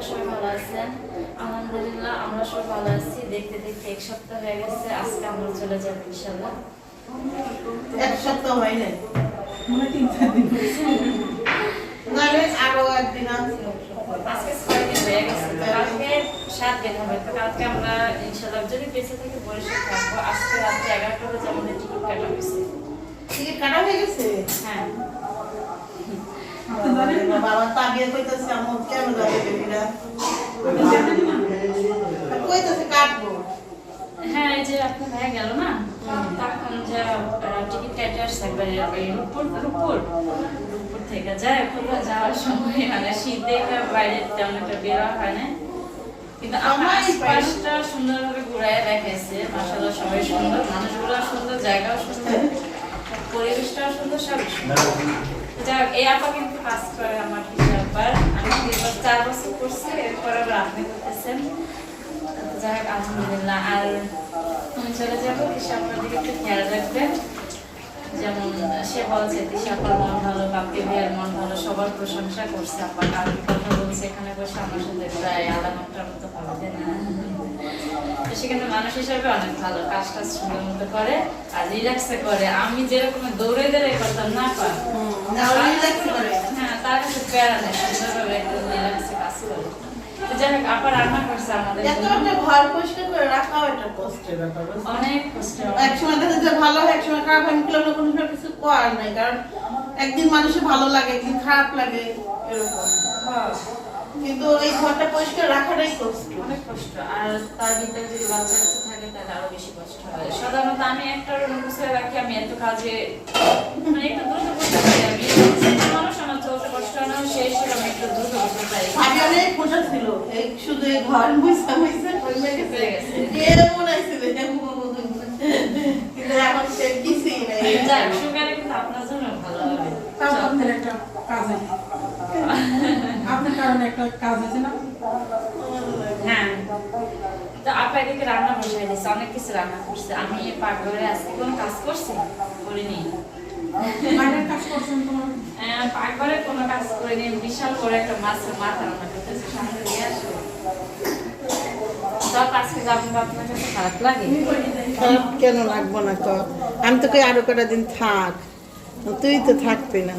আপনারা সবাই ভালো আছেন? আলহামদুলিল্লাহ আমরা সবাই ভালো আছি। দেখতে দেখতে এক সপ্তাহ হয়ে গেছে আজকে আমরা চলে যাব ইনশাল্লাহ এক সপ্তাহ হয় নাই। মনে তিন চার দিন নাহলে আরও একদিন আছে আজকে ছয় দিন হয়ে গেছে কালকে সাত দিন হবে। তো কালকে আমরা ইনশাল্লাহ যদি বেঁচে থেকে বরিশাল থাকব আজকে রাত্রে এগারোটা বাজে আমাদের টিকিট কাটা হয়েছে। টিকিট কাটা হয়ে গেছে হ্যাঁ আপনি জানেন না বাবা তাবিয়া কইতাছে আমার কেন যাবে বেবিরা আপনি জানেন না কইতাছে কাটবো হ্যাঁ এই যে আপনার ভাই গেল না? তখন যে টিকিট কেটে আসছে একবারে রূপপুর রূপপুর। রূপপুর থেকে যায় ওখানে যাওয়ার সময় মানে শীত দেখে বাইরে তেমন একটা বেরোয়া হয় না। কিন্তু আমার আশপাশটা সুন্দরভাবে ঘুরায় দেখাইছে। মাসাল্লাহ সবাই সুন্দর মানুষগুলো সুন্দর জায়গাও সুন্দর পরিবেশটাও সুন্দর সবই সুন্দর। যাক, এই আপা কিন্তু কাজ করে আমার হিসাববার আমি বছর চার বছর করছি, এরপর আবার আপনি করতেছেন। যাই হোক আলহামদুলিল্লাহ, আর তুমি চলে যাব হিসাববার দিকে একটু খেয়াল রাখবেন। যেমন সে বলছে দিশাপার মন ভালো বাপ্পি ভাইয়ের মন ভালো, সবার প্রশংসা করছে আপা। কালকে কথা বলছে, এখানে বসে আমার সাথে প্রায় আধা মতো হবে না। তো সেখানে মানুষ হিসাবে অনেক ভালো কাজ টাজ সুন্দর মতো করে আর রিল্যাক্সে করে। আমি যেরকম দৌড়ে দৌড়ে করতাম না পার হ্যাঁ তার কাছে প্যারা নেই। সুন্দরভাবে একদম রিল্যাক্সে কাজ করে। যাই হোক আপা রান্না করছে আমাদের এত জন্য। একটা ঘর পরিষ্কার করে রাখাও একটা কষ্টের ব্যাপার অনেক কষ্ট এক সময় দেখা যায় ভালো এক সময় খারাপ আমি কোনো কোনো কিছু করার নাই। কারণ একদিন মানুষের ভালো লাগে একদিন খারাপ লাগে এরকম। কিন্তু এই ঘরটা পরিষ্কার রাখাটাই কষ্ট। অনেক কষ্ট। আর তার ভিতরে যদি বাচ্চা কাচ্চা থাকে তাহলে আরও বেশি কষ্ট হয়। সাধারণত আমি একটা রুম গুছিয়ে রাখি আমি এত কাজে মানে একটু দ্রুত করতে পারি। আমি মানুষ আমার চলতে কষ্ট হয় না সেই হিসেবে আমি একটু দ্রুত করতে পারি। ভাবি অনেক খোঁজা ছিল। এই শুধু এই ঘর মুইসা মুইসা হয়ে গেছে। কে মনে হয়েছিল কিন্তু এখন সে কিছুই নাই। যাক সুগারে কিন্তু আপনার জন্য ভালো হবে তাও আপনার একটা কাজ আছে। কারণে একটা কাজ আছে না? হ্যাঁ। তো আপা এদিকে রান্না বসাই দিচ্ছে অনেক কিছু রান্না করছে। আমি পাকঘরে আজকে কোনো কাজ করছি? করিনি। পাকঘরে কোনো? করিনি। বিশাল বড় একটা মাছের মাথা রান্না করতেছে সামনে কেন লাগবো না তো? আমি তোকে আরও কটা দিন থাক। তুই তো থাকবি না।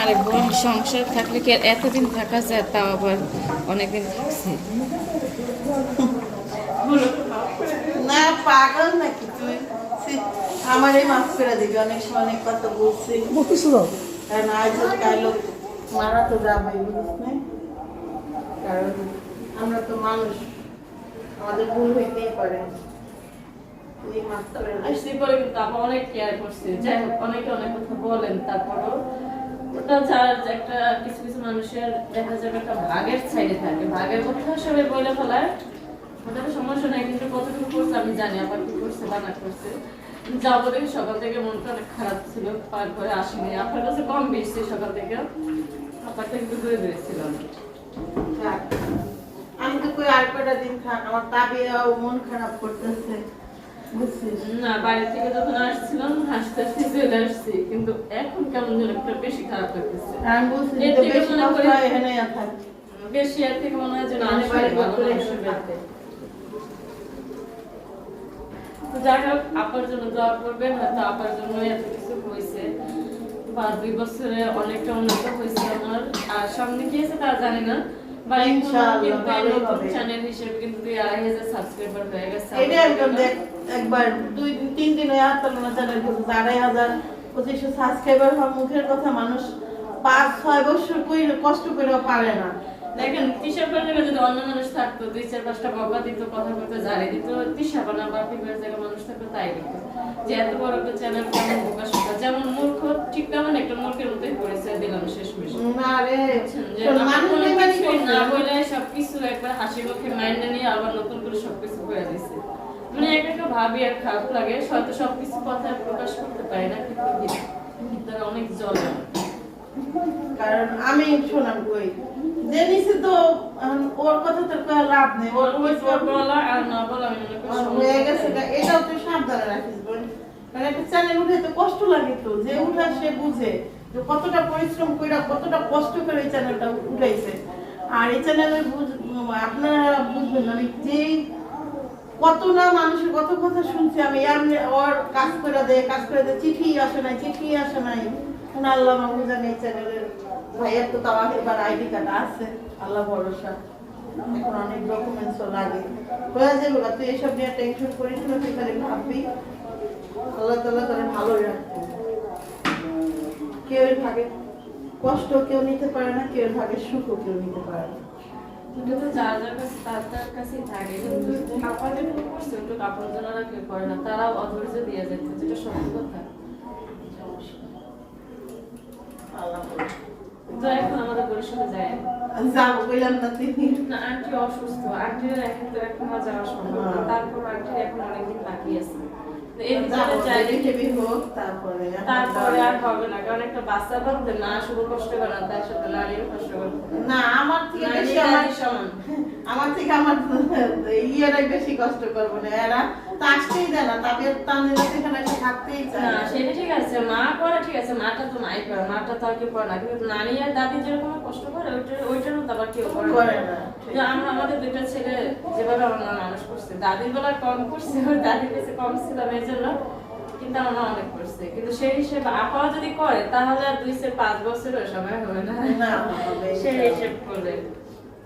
আরে বোন সংসার থাকলে কি আর এতদিন থাকা যায়? তাও আবার অনেকদিন থাকছি। না পাগল নাকি তুই? আমার এই মাফ করে দিবি অনেক সময় অনেক কথা বলছি। কারণ আজ কাল মারা তো যাবে বুঝিস কারণ আমরা তো মানুষ আমাদের ভুল হইতেই পারে। আসছি পরে কিন্তু আপা অনেক কেয়ার করছে। যাই হোক অনেকে অনেক কথা বলেন তারপরও ওটা যার একটা কিছু কিছু মানুষের দেখা যাবে একটা ভাগের সাইডে থাকে। ভাগের কথা সবাই বলে ফেলায় ওটা তো সমস্যা নাই কিন্তু কতটুকু করছে আমি জানি আবার কি করছে বা না করছে। যাব দেখে সকাল থেকে মনটা অনেক খারাপ ছিল পার করে আসেনি। আপনার কাছে কম বেশি সকাল থেকে আপারটা একটু দূরে দূরে ছিল। আমি তো কই আর কটা দিন থাক আমার তাবিয়াও মন খারাপ করতেছে। না বাইরে থেকে যখন আসছিলাম হাসতে হাসতে চলে আসছি। কিন্তু এখন কেমন যেন একটা বেশি খারাপ লাগতেছে। আমি বলছি এর থেকে মনে করি- হয় এখানে বেশি থেকে মনে হয় যে না আমি করে যাই হোক আপার জন্য দোয়া করবেন হয়তো আপার জন্য এত কিছু হয়েছে। বা দুই বছরে অনেকটা উন্নত হয়েছে আমার। আর সামনে কি হয়েছে তা জানি না। বা এখন ইনশাআল্লাহ, কিন্তু ভালোই নতুন চ্যানেল হিসেবে কিন্তু দুই আড়াই হাজার সাবস্ক্রাইবার হয়ে গেছে এটা একদম দেখ একবার দুই তিন দিন চ্যানেল করছে আড়াই হাজার পঁচিশশো সাবস্ক্রাইবার হওয়ার মুখের কথা মানুষ পাঁচ ছয় বছর কই কষ্ট করেও পারে না। দেখেন তিশা জায়গায় যদি অন্য মানুষ থাকতো দুই চার পাঁচটা বকা দিত কথা বলতে জারি দিত তিশা বানা বা ফিমের জায়গায় মানুষ থাকতো তাই দিত। যে এত বড় একটা চ্যানেল কেমন বোকা শোকা যেমন মূর্খ ঠিক তেমন একটা মূর্খের মতোই পরিচয় দিলাম কোনো বেইমানি না বলে সবকিছু একবার হাসি মুখে মাইন্ডে নিয়ে আবার নতুন করে সবকিছু করে দিছে। মানে এক একটা ভাবি আর খারাপ লাগে হয়তো সবকিছু কথা প্রকাশ করতে পারি না কিন্তু অনেক জ্বলে। কারণ আমি শোনাম কই যে নিচে তো ওর কথা তোর লাভ নেই। ওর ওর বলা আর না বলা করি। হয়ে গেছে এটাও তুই সাবধানে রাখিস। বোন একটা চ্যানেল উঠে তো কষ্ট লাগে তো, যে উঠা সে বুঝে যে কতটা পরিশ্রম কইরা কতটা কষ্ট করে এই চ্যানেলটা উঠাইছে। আর এই চ্যানেলে আপনারা বুঝবেন আমি যে কত না মানুষের কত কথা শুনছি আমি এমনি ওর কাজ করে দে কাজ করে দে চিঠি আসে নাই, চিঠি আসে নাই। আল্লাহ মাহবুব জানে এই চ্যানেলের ভাইয়ের তো তাও এবার আইডি কার্ড আছে, আল্লাহ ভরসা। এখন অনেক ডকুমেন্টসও লাগে। তুই এইসব নিয়ে টেনশন করিস না ভাববি। আল্লাহ তাল্লাহ তারা ভালো রাখবে কেউ এর ভাগে কষ্ট কেউ নিতে পারে না কেউ এর ভাগে সুখও কেউ নিতে পারে না। এটা তো যার যার কাছে তার তার কাছেই থাকে। কিন্তু কাপড়ে খুব করছে একটু কাপড় জনারা কেউ করে না তারাও অধৈর্য দিয়ে যাচ্ছে যেটা সত্যি কথা। তো এখন আমাদের পরিষদে যায় যাব বললাম না তিনি না আন্টি অসুস্থ। আন্টির এখন তো এখন যাওয়া সম্ভব না। তারপর আন্টির এখন অনেকদিন বাকি আছে। তারপরে তারপরে আর হবে না। কারণ একটা বাচ্চা না শুধু কষ্ট করে না তার সাথে নারীও কষ্ট করে। না আমার থেকে বেশি আমার ইয়েটাই সমান। আমার থেকে আমার ইয়েরাই বেশি কষ্ট করব না এরা তো আসতেই দেয় না তাদের তাদের সেখানে এসে থাকতেই চায় না। না। সেটা ঠিক আছে মা করে ঠিক আছে মাটা তো নাই করে মাটা তো আর কেউ করে না কিন্তু নারী আর দাদি যেরকম কষ্ট করে ওইটার ওইটারও তো আবার কেউ করে করে না না আমরা আমাদের দুইটা ছেলে যেভাবে আমার মানুষ করছে দাদির বেলা কম করছে ওর দাদির কাছে কম ছিলাম এই জন্য কিন্তু আমার অনেক করছে। কিন্তু সেই হিসেবে আপাও যদি করে তাহলে আর দুই সে পাঁচ বছরের সময় হবে না। না সেই হিসেব করলে।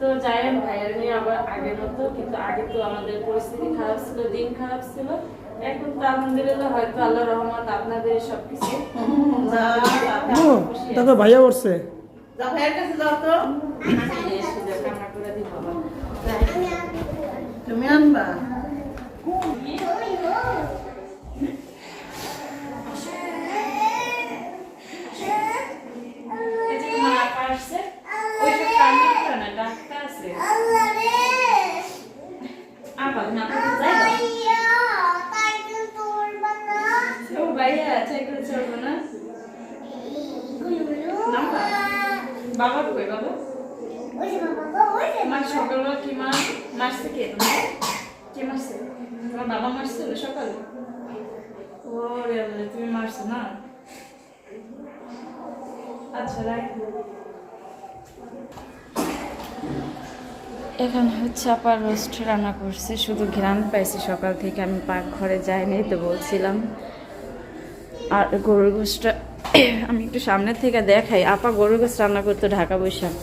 তো যাই হোক ভাইয়ের নিয়ে আবার আগের মতো কিন্তু আগে তো আমাদের পরিস্থিতি খারাপ ছিল দিন খারাপ ছিল। এখন তো আলহামদুলিল্লাহ হয়তো আল্লাহ রহমত আপনাদের সবকিছু। তারপর ভাইয়া উঠছে ভাইয়ের কাছে যাও তো। আছি, এসে যে কান্না করে দিব আবার। তুমি আনবা। বাবা কই বাবা? তোমার সকালবেলা কি মা মারছে কে? কে মারছে? তোমার বাবা মারছিল সকালে? ও রে তুমি মারছো না? আচ্ছা রাখ। এখন হচ্ছে আপার রোস্ট রান্না করছে শুধু ঘ্রাণ পাইছি সকাল থেকে আমি পাক ঘরে যাইনি তো বলছিলাম। আর গরুর গোষ্ঠটা আমি একটু সামনের থেকে দেখাই। আপা গরুর গোষ্ঠ রান্না করতো ঢাকা বৈশাখ।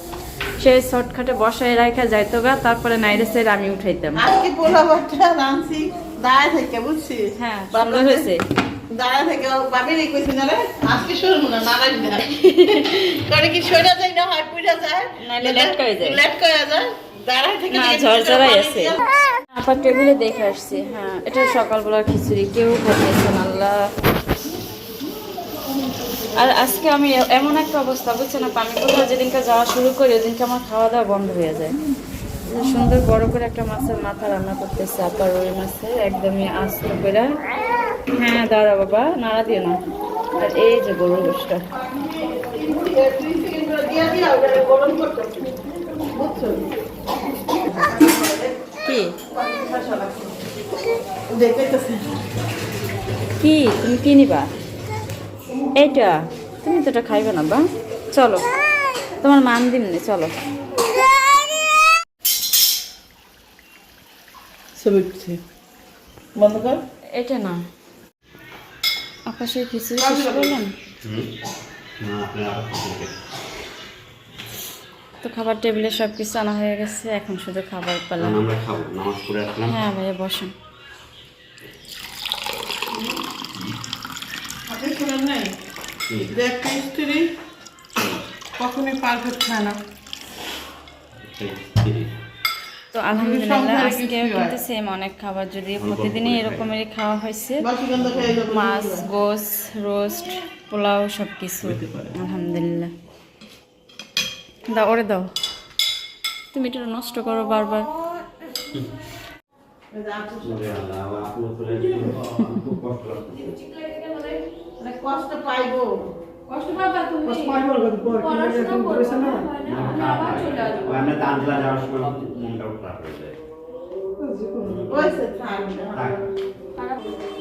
সেই শর্টকাটে বসায় রাখা যাইতো গা তারপরে নাইরে সাইড আমি উঠাইতাম। আজকে পোলা বাচ্চা রাঁধছি দাঁড়ায় থেকে বুঝছিস? হ্যাঁ সুন্দর হয়েছে। দাঁড়া থেকে বাবির এই কইছি না রে আজকে শুরু না নারাজ না। করে কি সইরা যায় না হয় পুইরা যায়? নাইলে লেট করে যায়। লেট করে যায়। না, ঝরঝরাই আছে। আপার টেবিলে দেখে আসছি। হ্যাঁ এটা সকালবেলার খিচুড়ি কেউ করতেছেন আল্লাহ। আর আজকে আমি এমন একটা অবস্থা বুঝছেন আপা? আমি কোথাও যেদিনকে যাওয়া শুরু করি ওদিনকে আমার খাওয়া দাওয়া বন্ধ হয়ে যায়। সুন্দর বড় করে একটা মাছের মাথা রান্না করতেছে আপা রুই মাছের একদমই আস্ত করে। হ্যাঁ দাঁড়া বাবা নাড়া দিও না। আর এই যে গরুর গোষ্ঠটা গরম করতেছি। কি? তুমি কি নিবা? এইটা। তুমি তো এটা খাইবে না বা? চলো। তোমার মান দিমনি চলো। ছবি বন্ধ কর। এটা না। আকাশের খিচুড়ি শেষ করলেন না কিছু তো খাবার টেবিলে সব কিছু আনা হয়ে গেছে এখন শুধু খাবার পেলাম আমরা খাব নামাজ পড়ে আসলাম। হ্যাঁ ভাইয়া বসেন। কখনোই পারফেক্ট হয় না। তো আলহামদুলিল্লাহ কিন্তু সেম অনেক খাবার যদি প্রতিদিনই এরকমেরই খাওয়া হয়েছে মাছ গোস রোস্ট পোলাও সব কিছু আলহামদুলিল্লাহ। দাও ওরে দাও তুমি এটা নষ্ট করো বারবার কষ্ট। মানে পাইবো কষ্ট পাবা তুমি পড়াশোনা করেছে না করব আমি আবার চলে আসব আমরা তানজিলা যাওয়ার সময় মনটাও খারাপ হয়ে যায়। থাক।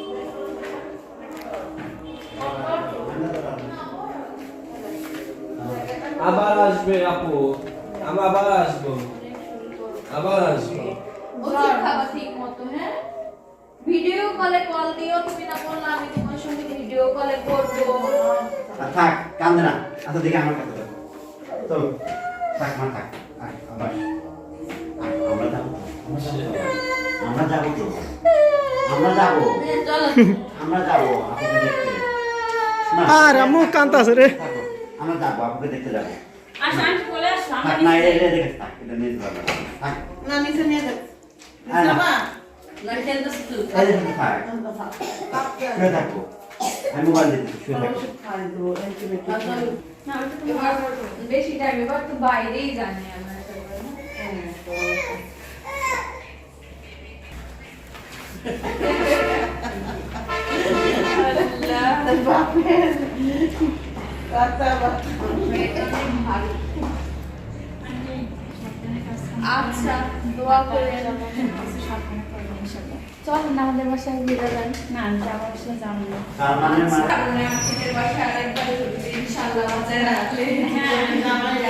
আবার আসবে আপু আমি আবার আসব। আবার আসব। ওষুধ খাওয়া ঠিক মতো হ্যাঁ? ভিডিও কলে কল দিও তুমি না বললা আমি তোমার সঙ্গে ভিডিও কলে করব। আর থাক কান্দে না। আচ্ছা দেখে আমার কাছে তো থাক মা থাক। আবার। আমরা যাব আমরা যাব তো। আমরা যাব আমরা যাব। দেখতে। আর কান্তাছে রে। আমরা যাব আপনাকে দেখতে যাব। আসো থাক না। এটা দেখে থাক এটা নিয়ে যাব। না নিচে নিয়ে যাবে। আর না। বাবা না খেলতেছে তুই এই যে থাক শুয়ে থাকব আমি মোবাইল দিচ্ছি শুয়ে থাকব ওষুধ খাই দেবো অ্যান্টিবায়োটিক না আমি তো এবার বেশি টাইম এবার তো বাইরেই জানি আমার বাপের। আচ্ছা দোয়া করে চল না আমাদের বাসায় ঘুরে যান। না বাসায় যাব তার মানে মানে কারণে আপনাদের বাসায় রাখলে হ্যাঁ মনে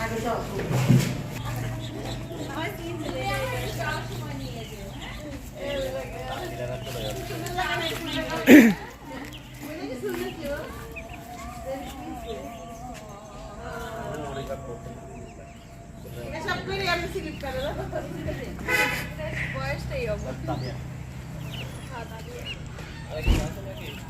আগে যাও এসব করে আমি সিলিপ করে বড়টাই আমি জানতে চাই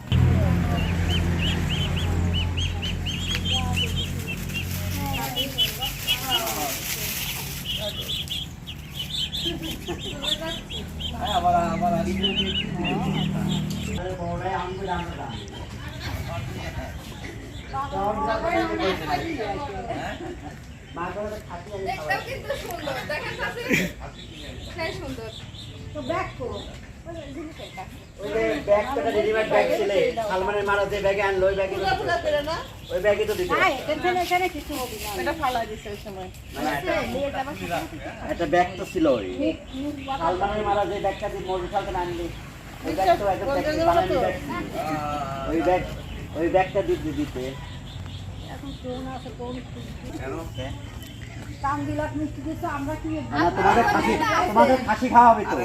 দেখতেও কিন্তু সুন্দর দেখেন হ্যাঁ সুন্দর। তো ব্যাগ যে ব্যাগে মানে একটা- একটা ব্যাগ তো ছিল ওই। সালমানের মারা যে ব্যাগটা দিয়ে মজুর সালকে আনলি। ওই ব্যাগ তো একদম ছিল। ওই ব্যাগ ওই ব্যাগটা দিতে দিতে না, তোমাদের খাসি তোমাদের খাসি খাওয়া হবে তো।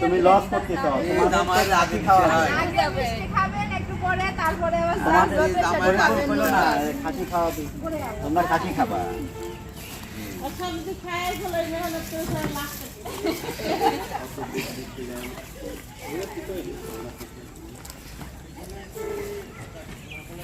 তুমি লস করতেছ তোমাদের খাসি খাওয়া হবে। খাবেন একটু পরে তারপরে আবার তোমাদের খাসি খাওয়া তোমরা খাসি খাবা। আচ্ছা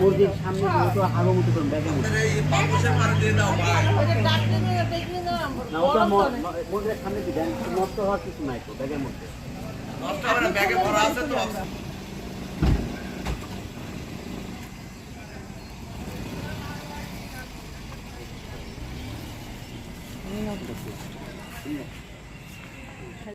মুরগির সামনে কি হাগো মতো না ওটা মুরগির সামনে দিবেন নষ্ট হওয়ার কিছু নাই তো ব্যাগের মধ্যে। নষ্ট হবে না ব্যাগে ভরা আছে তো।